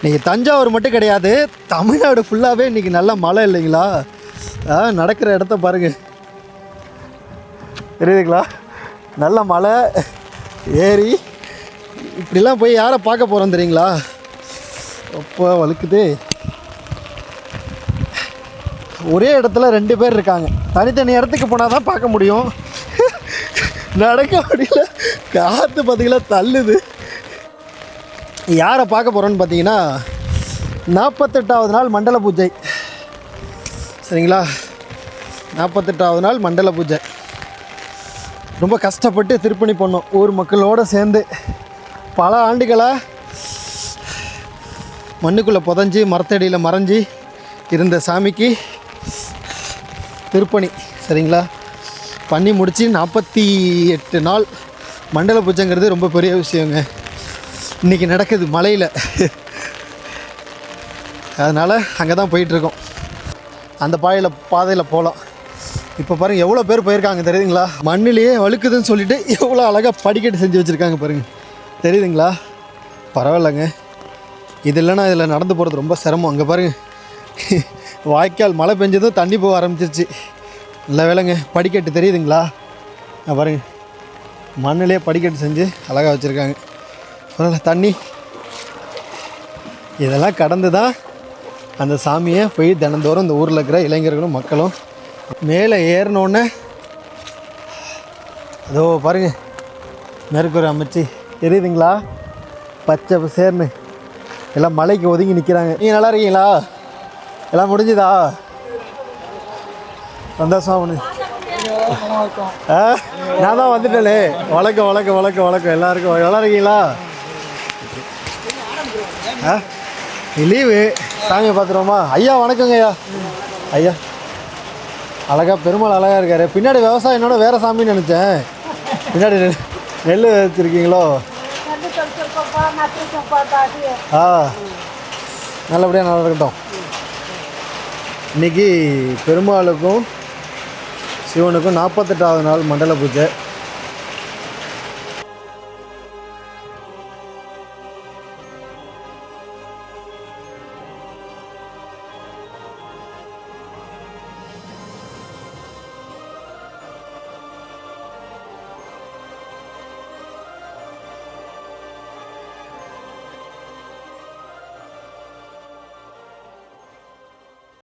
இன்றைக்கி தஞ்சாவூர் மட்டும் கிடையாது தமிழ்நாடு ஃபுல்லாகவே இன்றைக்கி நல்ல மழை இல்லைங்களா? ஆ நடக்கிற இடத்த பாருங்கள் தெரியுதுங்களா? நல்ல மழை ஏரி இப்படிலாம் போய் யாரை பார்க்க போகிறோம் தெரியுங்களா? அப்போ வழுக்குது. ஒரே இடத்துல ரெண்டு பேர் இருக்காங்க. தனித்தனி இடத்துக்கு போனால் தான் பார்க்க முடியும். நடக்க முடியல. காற்று பார்த்தீங்களா தள்ளுது. யாரை பார்க்க போகிறோன்னு பார்த்தீங்கன்னா நாற்பத்தெட்டாவது நாள் மண்டல பூஜை. சரிங்களா? நாற்பத்தெட்டாவது நாள் மண்டல பூஜை. ரொம்ப கஷ்டப்பட்டு திருப்பணி பண்ணோம் ஊர் மக்களோடு சேர்ந்து. பல ஆண்டுகளாக மண்ணுக்குள்ளே புதஞ்சி மரத்தடியில் மறைஞ்சி இருந்த சாமிக்கு திருப்பணி சரிங்களா? பண்ணி முடித்து நாற்பத்தி எட்டு நாள் மண்டல பூஜைங்கிறது ரொம்ப பெரிய விஷயங்க. இன்றைக்கி நடக்குது மலையில். அதனால் அங்கே தான் போயிட்டுருக்கோம். அந்த பாதையில் பாதையில் போகலாம் இப்போ பாருங்கள் எவ்வளோ பேர் போயிருக்காங்க தெரியுதுங்களா? மண்ணிலேயே வழுக்குதுன்னு சொல்லிட்டு எவ்வளோ அழகாக படிக்கட்டு செஞ்சு வச்சுருக்காங்க பாருங்கள் தெரியுதுங்களா? பரவாயில்லைங்க. இது இல்லைன்னா இதில் நடந்து போகிறது ரொம்ப சிரமம். அங்கே பாருங்கள் வாய்க்கால் மழை பெஞ்சதும் தண்ணி போக ஆரம்பிச்சிருச்சு. நல்ல வேலைங்க. படிக்கட்டு தெரியுதுங்களா? பாருங்கள் மண்ணிலே படிக்கட்டு செஞ்சு அழகாக வச்சுருக்காங்க. பரவாயில்ல தண்ணி. இதெல்லாம் கடந்து தான் அந்த சாமியை போய் தினந்தோறும் இந்த ஊரில் இருக்கிற இளைஞர்களும் மக்களும் மேலே ஏறினோடனே அதோ பாருங்க மேற்கூரை அமைச்சு தெரியுதுங்களா? பச்சை சேர்னு. எல்லாம் மலைக்கு ஒதுங்கி நிற்கிறாங்க நீங்கள் நல்லா இருக்கீங்களா? எல்லாம் முடிஞ்சுதா? சந்தோஷமா ஒன்று ஆ? நான் தான் வந்துட்டேனே. வழக்கம் வழக்கம் வழக்கம் வழக்கம் எல்லாருக்கும் நல்லா இருக்கீங்களா? ஆ? லீவு சாமியை பார்த்துருவோமா? ஐயா வணக்கங்க ஐயா. ஐயா. அழகா பெருமாள் அழகாக இருக்காரு. பின்னாடி விவசாயம் என்னோட வேறு சாமின்னு நினச்சேன். பின்னாடி நெல் நெல் வச்சுருக்கீங்களோ? ஆ. நல்லபடியாக நல்லா இருக்கட்டும் பெருமாளுக்கும் சிவனுக்கும் நாற்பத்தெட்டாவது நாள் மண்டல பூஜை.